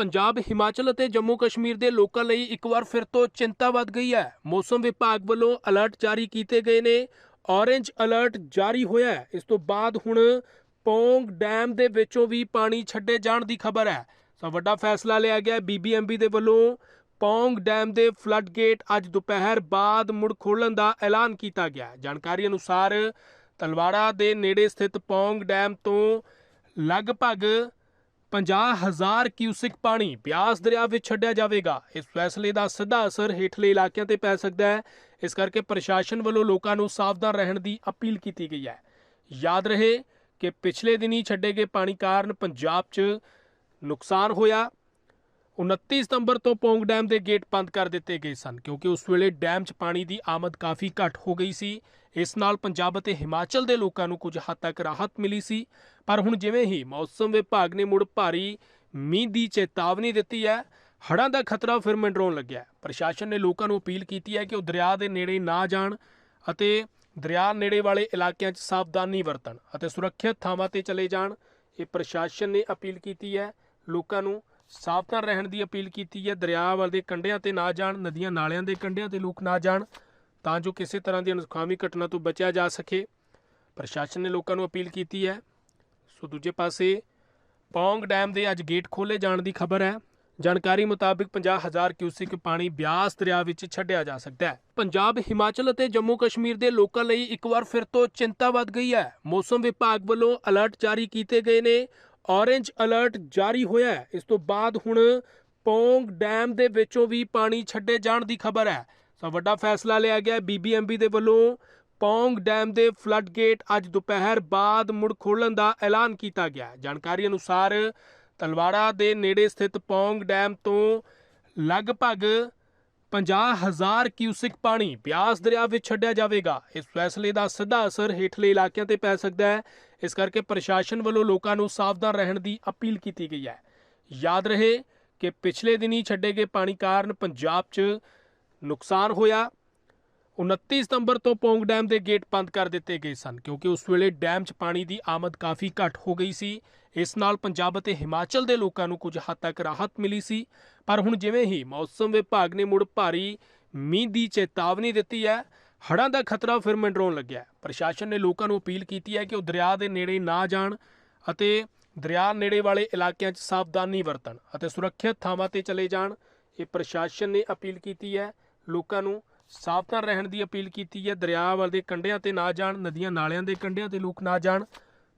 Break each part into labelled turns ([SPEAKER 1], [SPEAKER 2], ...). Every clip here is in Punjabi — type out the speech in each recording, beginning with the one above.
[SPEAKER 1] ਪੰਜਾਬ, ਹਿਮਾਚਲ ਅਤੇ ਜੰਮੂ ਕਸ਼ਮੀਰ ਦੇ ਲੋਕਾਂ ਲਈ ਇੱਕ ਵਾਰ ਫਿਰ ਤੋਂ ਚਿੰਤਾ ਵੱਧ ਗਈ ਹੈ। ਮੌਸਮ ਵਿਭਾਗ ਵੱਲੋਂ ਅਲਰਟ ਜਾਰੀ ਕੀਤੇ ਗਏ ਨੇ। ਔਰੇਂਜ ਅਲਰਟ ਜਾਰੀ ਹੋਇਆ ਹੈ। ਇਸ ਤੋਂ ਬਾਅਦ ਹੁਣ ਪੌਂਗ ਡੈਮ ਦੇ ਵਿੱਚੋਂ ਵੀ ਪਾਣੀ ਛੱਡੇ ਜਾਣ ਦੀ ਖਬਰ ਹੈ। ਸੋ ਵੱਡਾ ਫੈਸਲਾ ਲਿਆ ਗਿਆ ਬੀਬੀਐਮਬੀ ਦੇ ਵੱਲੋਂ ਪੌਂਗ ਡੈਮ ਦੇ ਫਲੱਡ ਗੇਟ ਅੱਜ ਦੁਪਹਿਰ ਬਾਅਦ ਮੁੜ ਖੋਲ੍ਹਣ ਦਾ ਐਲਾਨ ਕੀਤਾ ਗਿਆ ਜਾਣਕਾਰੀ ਅਨੁਸਾਰ ਤਲਵਾੜਾ ਦੇ ਨੇੜੇ ਸਥਿਤ ਪੌਂਗ ਡੈਮ ਤੋਂ ਲਗਭਗ 50000 ਕਿਊਸਿਕ ਪਾਣੀ ਬਿਆਸ ਦਰਿਆ ਵਿੱਚ ਛੱਡਿਆ ਜਾਵੇਗਾ। ਇਸ ਫੈਸਲੇ ਦਾ ਸਿੱਧਾ ਅਸਰ ਹੇਠਲੇ ਇਲਾਕਿਆਂ ਤੇ ਪੈ ਸਕਦਾ ਹੈ। ਇਸ ਕਰਕੇ ਪ੍ਰਸ਼ਾਸਨ ਵੱਲੋਂ ਲੋਕਾਂ ਨੂੰ ਸਾਵਧਾਨ ਰਹਿਣ ਦੀ ਅਪੀਲ ਕੀਤੀ ਗਈ ਹੈ। ਯਾਦ ਰਹੇ ਕਿ ਪਿਛਲੇ ਦਿਨੀ ਛੱਡੇ ਗਏ ਪਾਣੀ ਕਾਰਨ ਪੰਜਾਬ 'ਚ ਨੁਕਸਾਨ ਹੋਇਆ। 29 ਸਤੰਬਰ ਤੋਂ ਪੌਂਗ ਡੈਮ ਦੇ ਗੇਟ ਬੰਦ ਕਰ ਦਿੱਤੇ ਗਏ ਸਨ, ਕਿਉਂਕਿ ਉਸ ਵੇਲੇ ਡੈਮ 'ਚ ਪਾਣੀ ਦੀ ਆਮਦ ਕਾਫੀ ਘੱਟ ਹੋ ਗਈ ਸੀ। ਇਸ ਨਾਲ ਪੰਜਾਬ ਅਤੇ ਹਿਮਾਚਲ ਦੇ ਲੋਕਾਂ ਨੂੰ ਕੁਝ ਹੱਦ ਤੱਕ ਰਾਹਤ ਮਿਲੀ ਸੀ। ਪਰ ਹੁਣ ਜਿਵੇਂ ਹੀ ਮੌਸਮ ਵਿਭਾਗ ਨੇ ਮੁੜ ਭਾਰੀ ਮੀਂਹ ਦੀ ਚੇਤਾਵਨੀ ਦਿੱਤੀ ਹੈ, ਹੜ੍ਹਾਂ ਦਾ ਖਤਰਾ ਫਿਰ ਮੰਡਰਾਉਣ ਲੱਗਿਆ ਪ੍ਰਸ਼ਾਸਨ ਨੇ ਲੋਕਾਂ ਨੂੰ ਅਪੀਲ ਕੀਤੀ ਹੈ ਕਿ ਉਹ ਦਰਿਆ ਦੇ ਨੇੜੇ ਨਾ ਜਾਣ ਅਤੇ ਦਰਿਆ ਨੇੜੇ ਵਾਲੇ ਇਲਾਕਿਆਂ 'ਚ ਸਾਵਧਾਨੀ ਵਰਤਣ ਅਤੇ ਸੁਰੱਖਿਅਤ ਥਾਵਾਂ ਤੇ ਚਲੇ ਜਾਣ। ਇਹ ਪ੍ਰਸ਼ਾਸਨ ਨੇ ਅਪੀਲ ਕੀਤੀ ਹੈ, ਲੋਕਾਂ ਨੂੰ ਸਾਵਧਾਨ ਰਹਿਣ ਦੀ ਅਪੀਲ ਕੀਤੀ ਹੈ। ਦਰਿਆ ਵਾਲੇ ਕੰਢਿਆਂ ਤੇ ਨਾ ਜਾਣ, ਨਦੀਆਂ ਨਾਲਿਆਂ ਦੇ ਕੰਢਿਆਂ ਤੇ ਲੋਕ ਨਾ ਜਾਣ, ਤਾਂ ਜੋ ਕਿਸੇ ਤਰ੍ਹਾਂ ਦੀ ਅਨੁਖਾਵੀ ਘਟਨਾ ਤੋਂ ਬਚਿਆ ਜਾ ਸਕੇ। ਪ੍ਰਸ਼ਾਸਨ ਨੇ ਲੋਕਾਂ ਨੂੰ ਅਪੀਲ ਕੀਤੀ ਹੈ। ਸੋ ਦੂਜੇ ਪਾਸੇ, ਪੌਂਗ ਡੈਮ ਦੇ ਅੱਜ ਗੇਟ ਖੋਲੇ ਜਾਣ ਦੀ ਖਬਰ ਹੈ। ਜਾਣਕਾਰੀ ਮੁਤਾਬਕ 50000 ਕਿਊਸਿਕ ਪਾਣੀ ਬਿਆਸ ਦਰਿਆ ਵਿੱਚ ਛੱਡਿਆ ਜਾ ਸਕਦਾ ਹੈ। ਪੰਜਾਬ, ਹਿਮਾਚਲ ਅਤੇ ਜੰਮੂ ਕਸ਼ਮੀਰ ਦੇ ਲੋਕਾਂ ਲਈ ਇੱਕ ਵਾਰ ਫਿਰ ਤੋਂ ਚਿੰਤਾ ਵੱਧ ਗਈ ਹੈ। ਮੌਸਮ ਵਿਭਾਗ ਵੱਲੋਂ ਅਲਰਟ ਜਾਰੀ ਕੀਤੇ ਗਏ ਨੇ। ਔਰੇਂਜ ਅਲਰਟ ਜਾਰੀ ਹੋਇਆ ਹੈ। ਇਸ ਤੋਂ ਬਾਅਦ ਹੁਣ ਪੌਂਗ ਡੈਮ ਦੇ ਵਿੱਚੋਂ ਵੀ ਪਾਣੀ ਛੱਡੇ ਜਾਣ ਦੀ ਖਬਰ ਹੈ। ਸੋ ਵੱਡਾ ਫੈਸਲਾ ਲਿਆ ਗਿਆ ਬੀਬੀਐਮਬੀ ਦੇ ਵੱਲੋਂ। ਪੌਂਗ ਡੈਮ ਦੇ ਫਲੱਡ ਗੇਟ ਅੱਜ ਦੁਪਹਿਰ ਬਾਅਦ ਮੁੜ ਖੋਲ੍ਹਣ ਦਾ ਐਲਾਨ ਕੀਤਾ ਗਿਆ ਜਾਣਕਾਰੀ ਅਨੁਸਾਰ ਤਲਵਾੜਾ ਦੇ ਨੇੜੇ ਸਥਿਤ ਪੌਂਗ ਡੈਮ ਤੋਂ ਲਗਭਗ 50000 ਕਿਊਸਿਕ ਪਾਣੀ ਬਿਆਸ ਦਰਿਆ ਵਿੱਚ ਛੱਡਿਆ ਜਾਵੇਗਾ। ਇਸ ਫੈਸਲੇ ਦਾ ਸਿੱਧਾ ਅਸਰ ਹੇਠਲੇ ਇਲਾਕਿਆਂ ਤੇ ਪੈ ਸਕਦਾ ਹੈ। ਇਸ ਕਰਕੇ ਪ੍ਰਸ਼ਾਸਨ ਵੱਲੋਂ ਲੋਕਾਂ ਨੂੰ ਸਾਵਧਾਨ ਰਹਿਣ ਦੀ ਅਪੀਲ ਕੀਤੀ ਗਈ ਹੈ। ਯਾਦ ਰਹੇ ਕਿ ਪਿਛਲੇ ਦਿਨੀ ਛੱਡੇ ਗਏ ਪਾਣੀ ਕਾਰਨ ਪੰਜਾਬ 'ਚ ਨੁਕਸਾਨ ਹੋਇਆ। 29 ਸਤੰਬਰ ਤੋਂ ਪੌਂਗ ਡੈਮ ਦੇ ਗੇਟ ਬੰਦ ਕਰ ਦਿੱਤੇ ਗਏ ਸਨ, ਕਿਉਂਕਿ ਉਸ ਵੇਲੇ ਡੈਮ 'ਚ ਪਾਣੀ ਦੀ ਆਮਦ ਕਾਫੀ ਘੱਟ ਹੋ ਗਈ ਸੀ। ਇਸ ਨਾਲ ਪੰਜਾਬ ਅਤੇ ਹਿਮਾਚਲ ਦੇ ਲੋਕਾਂ ਨੂੰ ਕੁਝ ਹੱਦ ਤੱਕ ਰਾਹਤ ਮਿਲੀ ਸੀ। ਪਰ ਹੁਣ ਜਿਵੇਂ ਹੀ ਮੌਸਮ ਵਿਭਾਗ ਨੇ ਮੁੜ ਭਾਰੀ ਮੀਂਹ ਦੀ ਚੇਤਾਵਨੀ ਦਿੱਤੀ ਹੈ, ਹੜ੍ਹਾਂ ਦਾ ਖਤਰਾ ਫਿਰ ਮੰਡਰਾਉਣ ਲੱਗਿਆ ਪ੍ਰਸ਼ਾਸਨ ਨੇ ਲੋਕਾਂ ਨੂੰ ਅਪੀਲ ਕੀਤੀ ਹੈ ਕਿ ਉਹ ਦਰਿਆ ਦੇ ਨੇੜੇ ਨਾ ਜਾਣ ਅਤੇ ਦਰਿਆ ਨੇੜੇ ਵਾਲੇ ਇਲਾਕਿਆਂ 'ਚ ਸਾਵਧਾਨੀ ਵਰਤਣ ਅਤੇ ਸੁਰੱਖਿਅਤ ਥਾਵਾਂ ਤੇ ਚਲੇ ਜਾਣ। ਇਹ ਪ੍ਰਸ਼ਾਸਨ ਨੇ ਅਪੀਲ ਕੀਤੀ ਹੈ, ਲੋਕਾਂ ਨੂੰ ਸਾਵਧਾਨ ਰਹਿਣ ਦੀ ਅਪੀਲ ਕੀਤੀ ਹੈ। ਦਰਿਆ ਵਾਲੇ ਕੰਢਿਆਂ ਤੇ ਨਾ ਜਾਣ, ਨਦੀਆਂ ਨਾਲਿਆਂ ਦੇ ਕੰਢਿਆਂ ਤੇ ਲੋਕ ਨਾ ਜਾਣ,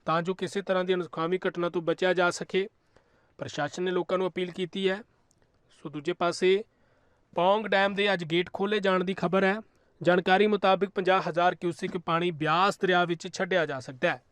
[SPEAKER 1] ਤਾਂ ਜੋ ਕਿਸੇ ਤਰ੍ਹਾਂ ਦੀ ਅਨੁਖਾਵੀ ਘਟਨਾ ਤੋਂ ਬਚਿਆ ਜਾ ਸਕੇ। ਪ੍ਰਸ਼ਾਸਨ ਨੇ ਲੋਕਾਂ ਨੂੰ ਅਪੀਲ ਕੀਤੀ ਹੈ। ਸੋ ਦੂਜੇ ਪਾਸੇ, ਪੌਂਗ ਡੈਮ ਦੇ ਅੱਜ ਗੇਟ ਖੋਲੇ ਜਾਣ ਦੀ ਖਬਰ ਹੈ। ਜਾਣਕਾਰੀ ਮੁਤਾਬਕ 50000 ਕਿਊਸਿਕ ਪਾਣੀ ਬਿਆਸ ਦਰਿਆ ਵਿੱਚ ਛੱਡਿਆ ਜਾ ਸਕਦਾ ਹੈ।